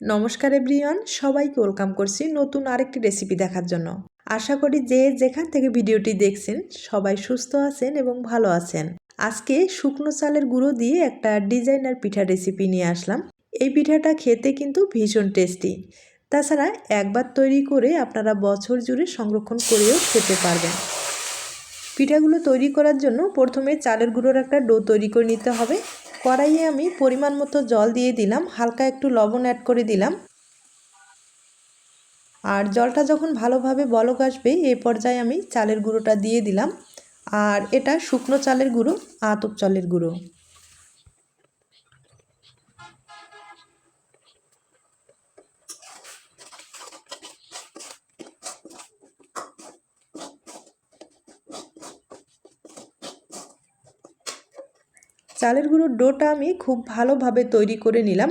নমস্কার এভরিওয়ান, সবাইকে ওয়েলকাম করছি নতুন আরেকটি রেসিপি দেখার জন্য। আশা করি যে যেখান থেকে ভিডিওটি দেখছেন, সবাই সুস্থ আছেন এবং ভালো আছেন। আজকে শুকনো চালের গুঁড়ো দিয়ে একটা ডিজাইনার পিঠা রেসিপি নিয়ে আসলাম। এই পিঠাটা খেতে কিন্তু ভীষণ টেস্টি তাছাড়া একবার তৈরি করে আপনারা বছর জুড়ে সংরক্ষণ করেও খেতে পারবেন। পিঠাগুলো তৈরি করার জন্য প্রথমে চালের গুঁড়োর একটা ডো তৈরি করে নিতে হবে। কড়াইয়ে আমি পরিমাণ মতো জল দিয়ে দিলাম, হালকা একটু লবণ অ্যাড করে দিলাম। আর জলটা যখন ভালোভাবে বলক আসবে, এ পর্যায়ে আমি চালের গুঁড়োটা দিয়ে দিলাম। আর এটা শুকনো চালের গুঁড়ো, আতপ চালের গুঁড়ো। চালের গুঁড়োর ডোটা আমি খুব ভালোভাবে তৈরি করে নিলাম।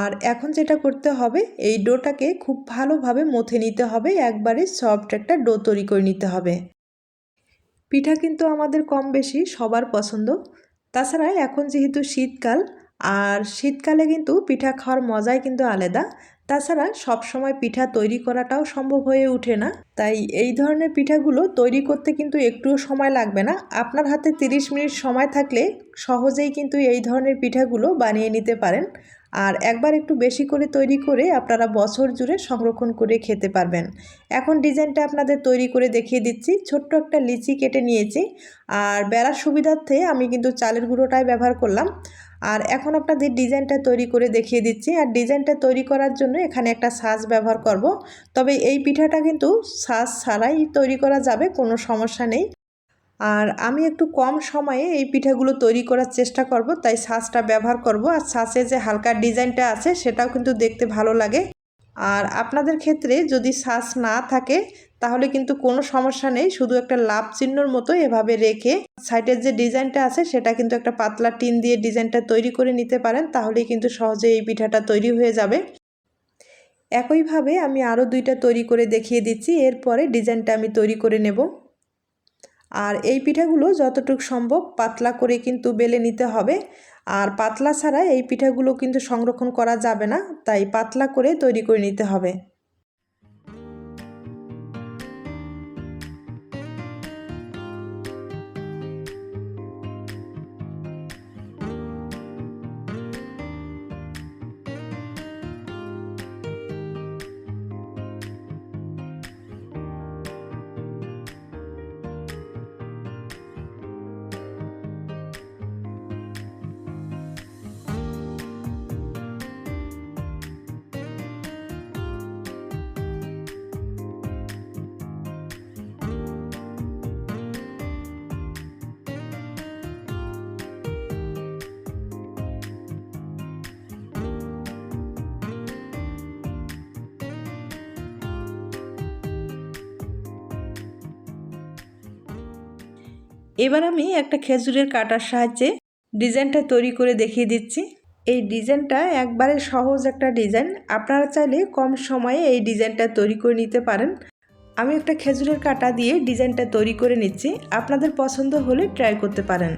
আর এখন যেটা করতে হবে, এই ডোটাকে খুব ভালোভাবে মথে নিতে হবে। একবারে সফট একটা ডো তৈরি করে নিতে হবে। পিঠা কিন্তু আমাদের কম বেশি সবার পছন্দ। তাছাড়া এখন যেহেতু শীতকাল আর শীতকালে কিন্তু পিঠা খাওয়ার মজাই কিন্তু আলাদা। তাছাড়া সব সময় পিঠা তৈরি করাটাও সম্ভব হয়ে ওঠে না। তাই এই ধরনের পিঠাগুলো তৈরি করতে কিন্তু একটুও সময় লাগবে না। আপনার হাতে 30 মিনিট সময় থাকলে সহজেই কিন্তু এই ধরনের পিঠাগুলো বানিয়ে নিতে পারেন। আর একবার একটু বেশি করে তৈরি করে আপনারা বছর জুড়ে সংরক্ষণ করে খেতে পারবেন। এখন ডিজাইনটা আপনাদের তৈরি করে দেখিয়ে দিচ্ছি। ছোট্ট একটা লিচি কেটে নিয়েছি। আর বেড়ার সুবিধার্থে আমি কিন্তু চালের গুঁড়োটাই ব্যবহার করলাম। আর এখন আপনাদের ডিজাইনটা তৈরি করে দেখিয়ে দিচ্ছি। আর ডিজাইনটা তৈরি করার জন্য এখানে একটা সাজ ব্যবহার করব। তবে এই পিঠাটা কিন্তু সাজ ছাড়াই তৈরি করা যাবে, কোনো সমস্যা নেই। আর আমি একটু কম সময়ে এই পিঠাগুলো তৈরি করার চেষ্টা করব, তাই সাজটা ব্যবহার করব। আর সাজে যে হালকা ডিজাইনটা আছে, সেটাও কিন্তু দেখতে ভালো লাগে। আর আপনাদের ক্ষেত্রে যদি সাজ না থাকে তাহলে কিন্তু কোনো সমস্যা নেই। শুধু একটা লাভ চিহ্নর মতো এভাবে রেখে সাইডের যে ডিজাইনটা আছে, সেটা কিন্তু একটা পাতলা টিন দিয়ে ডিজাইনটা তৈরি করে নিতে পারেন, তাহলেই কিন্তু সহজে এই পিঠাটা তৈরি হয়ে যাবে। একইভাবে আমি আরও দুইটা তৈরি করে দেখিয়ে দিচ্ছি, এরপরে ডিজাইনটা আমি তৈরি করে নেব। আর এই পিঠাগুলো যতটুকু সম্ভব পাতলা করে কিন্তু বেলে নিতে হবে। আর পাতলা ছাড়া এই পিঠাগুলো কিন্তু সংরক্ষণ করা যাবে না, তাই পাতলা করে তৈরি করে নিতে হবে। এবার আমি একটা খেজুরের কাটার সাহায্যে ডিজাইনটা তৈরি করে দেখিয়ে দিচ্ছি। এই ডিজাইনটা একবারে সহজ একটা ডিজাইন। আপনারা চাইলে কম সময়ে এই ডিজাইনটা তৈরি করে নিতে পারেন। আমি একটা খেজুরের কাটা দিয়ে ডিজাইনটা তৈরি করে নিচ্ছি। আপনাদের পছন্দ হলে ট্রাই করতে পারেন।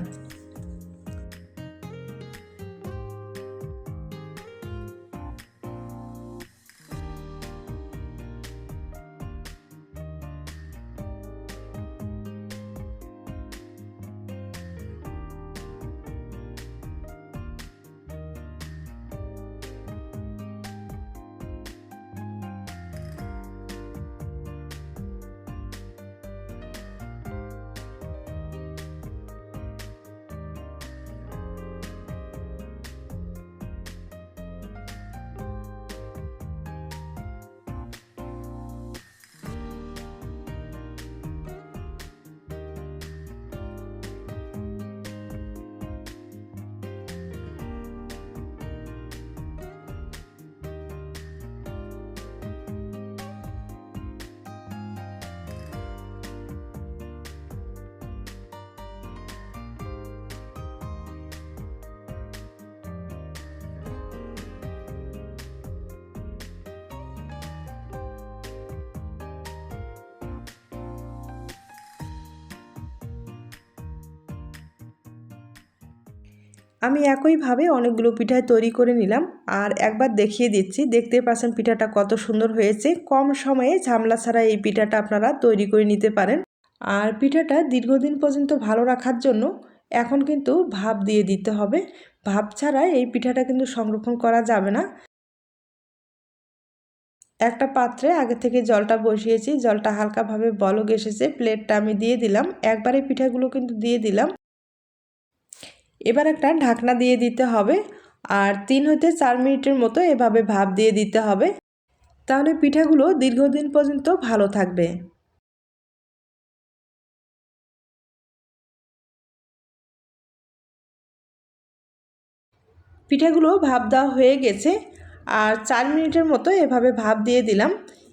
আমি একইভাবে অনেকগুলো পিঠায় তৈরি করে নিলাম। আর একবার দেখিয়ে দিচ্ছি দেখতে পাচ্ছেন পিঠাটা কত সুন্দর হয়েছে। কম সময়ে ঝামলা ছাড়া এই পিঠাটা আপনারা তৈরি করে নিতে পারেন। আর পিঠাটা দীর্ঘদিন পর্যন্ত ভালো রাখার জন্য এখন কিন্তু ভাপ দিয়ে দিতে হবে। ভাপ ছাড়া এই পিঠাটা কিন্তু সংরক্ষণ করা যাবে না। একটা পাত্রে আগে থেকে জলটা বসিয়েছি। জলটা হালকাভাবে বলক এসেছে। প্লেটটা আমি দিয়ে দিলাম। একবারে পিঠাগুলো কিন্তু দিয়ে দিলাম। এবার একটা ঢাকনা দিয়ে দিতে হবে আর তিন হতে চার মিনিটের মতো এভাবে ভাপ দিয়ে দিতে হবে। তাহলে পিঠাগুলো দীর্ঘদিন পর্যন্ত ভালো থাকবে। পিঠাগুলো ভাপ দেওয়া হয়ে গেছে আর চার মিনিটের মতো এভাবে ভাপ দিয়ে দিলাম।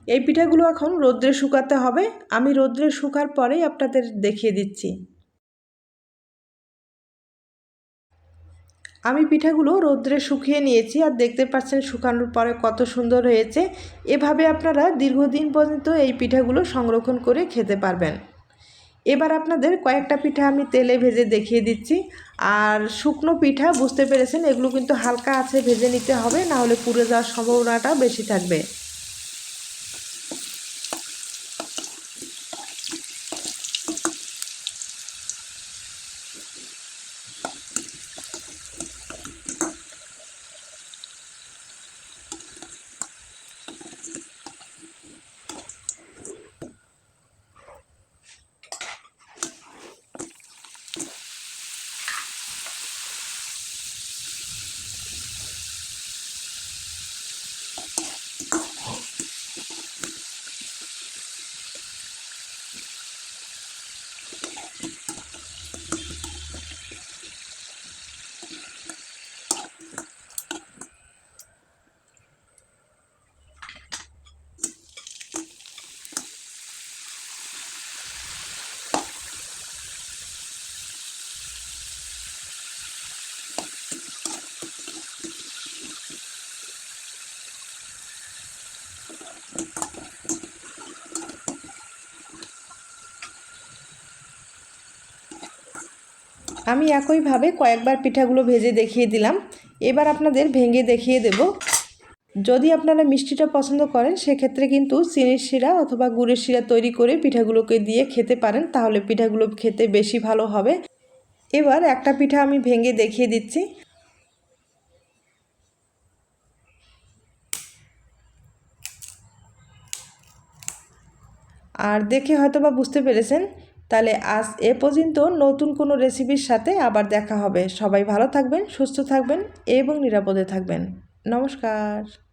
এই পিঠাগুলো এখন রোদ্রে শুকাতে হবে। আমি রোদ্রে শুকার পরেই আপনাদের দেখিয়ে দিচ্ছি। আমি পিঠাগুলো রোদ্রে শুকিয়ে নিয়েছি আর দেখতে পাচ্ছেন শুকানোর পরে কত সুন্দর হয়েছে। এভাবে আপনারা দীর্ঘদিন পর্যন্ত এই পিঠাগুলো সংরক্ষণ করে খেতে পারবেন। এবার আপনাদের কয়েকটা পিঠা আমি তেলে ভেজে দেখিয়ে দিচ্ছি। আর শুকনো পিঠা বুঝতে পেরেছেন, এগুলো কিন্তু হালকা আছে, ভেজে নিতে হবে না হলে পুড়ে যাওয়ার সম্ভাবনাটা বেশি থাকবে। আমি একইভাবে কয়েকবার পিঠাগুলো ভেজে দেখিয়ে দিলাম। এবার আপনাদের ভেঙে দেখিয়ে দেব। যদি আপনারা মিষ্টিটা পছন্দ করেন, সেক্ষেত্রে কিন্তু চিনির শিরা অথবা গুড়ের শিরা তৈরি করে পিঠাগুলোকে দিয়ে খেতে পারেন, তাহলে পিঠাগুলো খেতে বেশি ভালো হবে। এবার একটা পিঠা আমি ভেঙে দেখিয়ে দিচ্ছি। আর দেখে হয়তো বা বুঝতে পেরেছেন। তাহলে আজ এ পর্যন্ত নতুন কোনো রেসিপির সাথে আবার দেখা হবে। সবাই ভালো থাকবেন, সুস্থ থাকবেন এবং নিরাপদে থাকবেন। নমস্কার।